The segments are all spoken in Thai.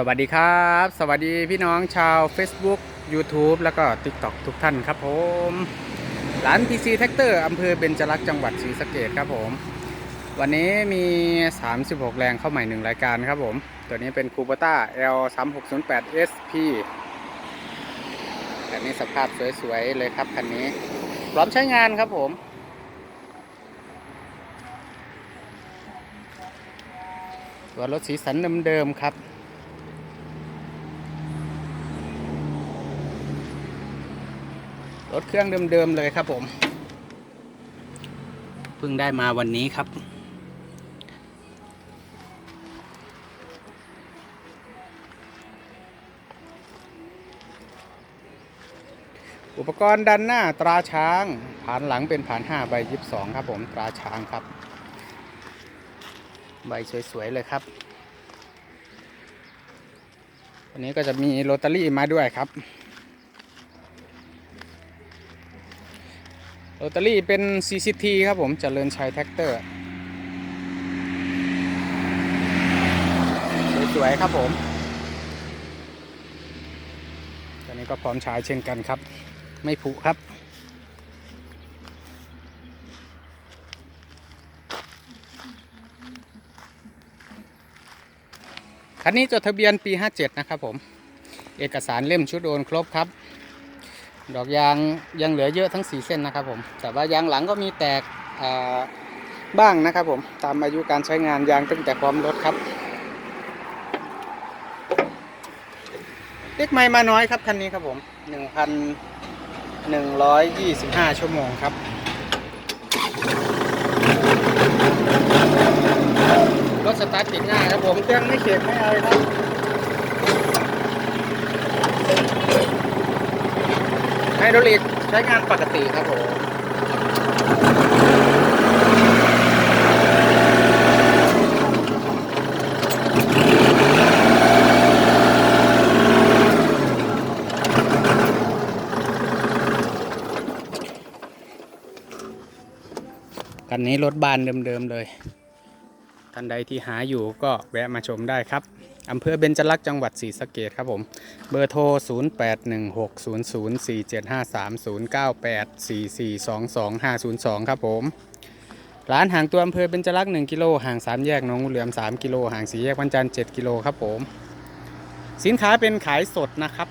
สวัสดีครับ สวัสดีพี่น้องชาว Facebook YouTube แล้วก็ TikTok ทุกท่านครับผมร้าน PC t r a c t o r อำเภอเบญจรักษ์จังหวัดศรีสะเกดครับผม วันนี้มี 36 แรงเข้าใหม่1รายการครับผม ตัวนี้เป็นคูปต้า L 3 6 0 8 SP คันนี้สภาพสวยๆ เลยครับคันนี้ พร้อมใช้งานครับผมตัวรถสีสันเดิมๆครับ รถเครื่องเดิมๆเลยครับผม เพิ่งได้มาวันนี้ครับอุปกรณ์ดันหน้าตราช้างผานหลังเป็นผาน5ใบ22 ครับผมตราช้างครับ ใบสวย ๆ เลยครับ วันนี้ก็จะมีโรตารี่มาด้วยครับ โรตารี่เป็น CCT ครับผมจเจริญชัยแท็กเตอร์ สวยๆครับผมตอนนี้ก็พร้อมใช้เช่นกันครับ ไม่ผุครับคันนี้จดทะเบียนปี 57 นะครับผม เอกสารเล่มชุดโอนครบครับ ดอกยางยังเหลือเยอะทั้ง 4 เส้นนะครับผม แต่ว่ายางหลังก็มีแตกบ้างนะครับผม ตามอายุการใช้งานยางตั้งแต่พร้อมรถครับ เล็กไม่มาน้อยครับคันนี้ครับผม 1,125 ชั่วโมงครับรถสตาร์ทติดง่ายครับผม เครื่องไม่เข็ดไม่อะไรครับ ไฮดรอลิกใช้งานปกติครับผมกันนี้รถบานเดิมๆเลย ท่านใดที่หาอยู่ก็แวะมาชมได้ครับ อำเภอเบญจรักษ์จังหวัดศรีสะเกดครับผม เบอร์โทร 08160047530984422502 ครับผม ร้านห่างตัวอำเภอเบญจรักษ์1กิโลห่าง3แยกหนองเหลือม 3 กิโลห่าง4แยกวันจันทร์7กิโลครับผม สินค้าเป็นขายสดนะครับ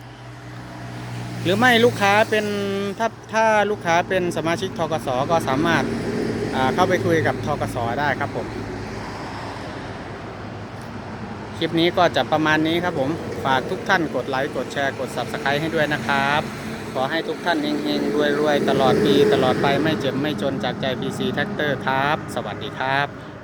หรือไม่ลูกค้าเป็นถ้าถ้าลูกค้าเป็นสมาชิกทกสก็สามารถเข้าไปคุยกับทกสได้ครับผม คลิปนี้ก็จะประมาณนี้ครับผม ฝากทุกท่านกดไลค์ กดแชร์ กด Subscribe ให้ด้วยนะครับ ขอให้ทุกท่านเฮงๆรวยๆ ตลอดปี ตลอดไปไม่เจ็บไม่จนจากใจ PC Tractor ครับ สวัสดีครับ